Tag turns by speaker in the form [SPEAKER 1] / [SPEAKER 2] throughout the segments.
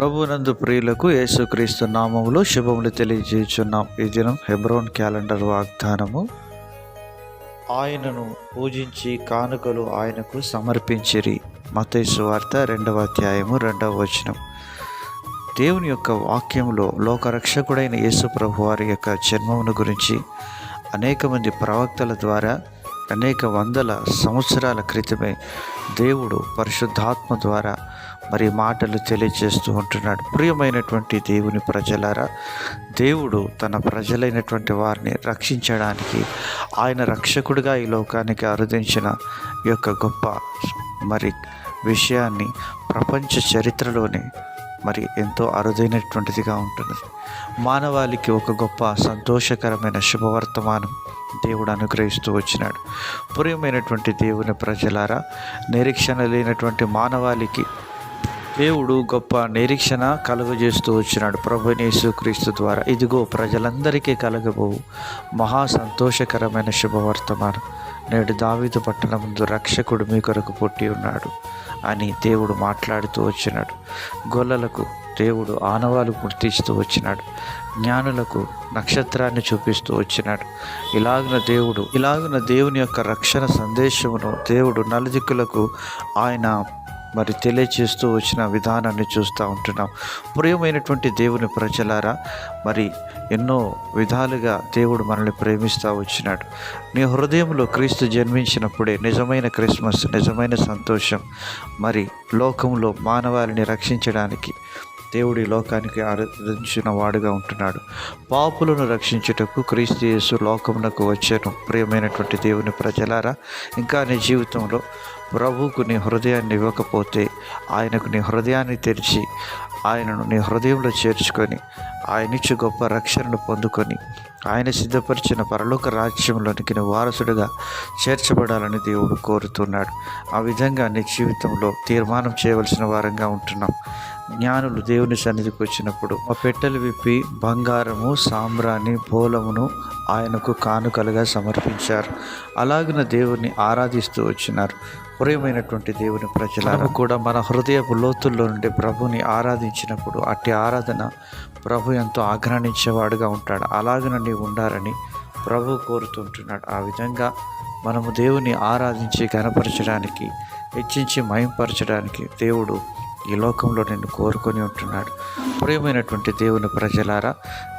[SPEAKER 1] ప్రభునందు ప్రియులకు యేసుక్రీస్తు నామములో శుభములు తెలియజేయుచున్నాం. ఈ దినం హెబ్రోన్ క్యాలెండర్ వాగ్దానము. ఆయనను పూజించి కానుకలు ఆయనకు సమర్పించిరి. మతేసు వార్త రెండవ అధ్యాయము రెండవ వచనం. దేవుని యొక్క వాక్యంలో లోకరక్షకుడైన యేసు ప్రభు వారి యొక్క జన్మమును గురించి అనేక మంది ప్రవక్తల ద్వారా అనేక వందల సంవత్సరాల క్రితమే దేవుడు పరిశుద్ధాత్మ ద్వారా మరి మాటలు తెలియజేస్తూ ఉంటున్నాడు. ప్రియమైనటువంటి దేవుని ప్రజలారా దేవుడు తన ప్రజలైనటువంటి వారిని రక్షించడానికి ఆయన రక్షకుడిగా ఈ లోకానికి అరుదించిన యొక్క గొప్ప మరి విషయాన్ని ప్రపంచ చరిత్రలోనే మరి ఎంతో అరుదైనటువంటిదిగా ఉంటుంది. మానవాళికి ఒక గొప్ప సంతోషకరమైన శుభవర్తమానం దేవుడు అనుగ్రహిస్తూ వచ్చినాడు. ప్రియమైనటువంటి దేవుని ప్రజలారా నిరీక్షణ లేనటువంటి మానవాళికి దేవుడు గొప్ప నిరీక్షణ కలుగజేస్తూ వచ్చినాడు. ప్రభునేసు క్రీస్తు ద్వారా ఇదిగో ప్రజలందరికీ కలగబోవు. మహా సంతోషకరమైన శుభవర్తమానం నేడు దావీదు పట్టణం ముందు రక్షకుడు మీ కొరకు పుట్టి ఉన్నాడు అని దేవుడు మాట్లాడుతూ వచ్చినాడు. గొల్లలకు దేవుడు ఆనవాలు గుర్తిస్తూ వచ్చినాడు. జ్ఞానులకు నక్షత్రాన్ని చూపిస్తూ వచ్చినాడు. ఇలాగున దేవుడు ఇలాగున దేవుని యొక్క రక్షణ సందేశమును దేవుడు నలుదిక్కులకు ఆయన మరి తెలియచేస్తూ వచ్చిన విధానాన్ని చూస్తూ ఉంటున్నాం. ప్రియమైనటువంటి దేవుని ప్రజలారా మరి ఎన్నో విధాలుగా దేవుడు మనల్ని ప్రేమిస్తూ వచ్చినాడు. నీ హృదయంలో క్రీస్తు జన్మించినప్పుడే నిజమైన క్రిస్మస్ నిజమైన సంతోషం మరి లోకంలో మానవాళిని రక్షించడానికి దేవుడి లోకానికి ఆరాధించిన వాడుగా ఉంటున్నాడు. పాపులను రక్షించుటకు క్రీస్తు యేసు లోకమునకు వచ్చాను. ప్రియమైనటువంటి దేవుని ప్రజలారా ఇంకా నీ జీవితంలో ప్రభువుకు నీ హృదయాన్ని ఇవ్వకపోతే ఆయనకు నీ హృదయాన్ని తెరిచి ఆయనను నీ హృదయంలో చేర్చుకొని ఆయన గొప్ప రక్షణను పొందుకొని ఆయన సిద్ధపరిచిన పరలోక రాజ్యంలోనికి నువ్వు వారసుడిగా చేర్చబడాలని దేవుడు కోరుతున్నాడు. ఆ విధంగా నీ జీవితంలో తీర్మానం చేయవలసిన వారంగా ఉంటున్నాం. జ్ఞానులు దేవుని సన్నిధికి వచ్చినప్పుడు ఆ పెట్టెలు విప్పి బంగారము సాంబ్రాణి పోలమును ఆయనకు కానుకలుగా సమర్పించారు. అలాగిన దేవుని ఆరాధిస్తూ వచ్చినారు. ప్రియమైనటువంటి దేవుని ప్రజలను కూడా మన హృదయపు లోతుల్లో నుండి ప్రభుని ఆరాధించినప్పుడు అట్టి ఆరాధన ప్రభు ఎంతో ఆగ్రహించేవాడుగా ఉంటాడు. అలాగన నీవు ఉండాలని ప్రభు కోరుతుంటున్నాడు. ఆ విధంగా మనము దేవుని ఆరాధించి కనపరచడానికి హెచ్చించి మయంపరచడానికి దేవుడు ఈ లోకంలో నిన్ను కోరుకొని ఉంటున్నాడు. ప్రియమైనటువంటి దేవుని ప్రజలారా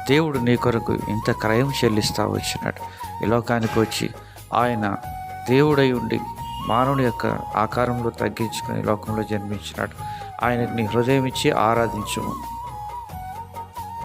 [SPEAKER 1] దేవుడు నీ కొరకు ఇంత క్రయం చెల్లిస్తా వచ్చినాడు. ఈ లోకానికి వచ్చి ఆయన దేవుడై ఉండి మానవుని యొక్క ఆకారంలో తగ్గించుకొని లోకంలో జన్మించినాడు. ఆయనకు నీ హృదయం ఇచ్చి ఆరాధించము.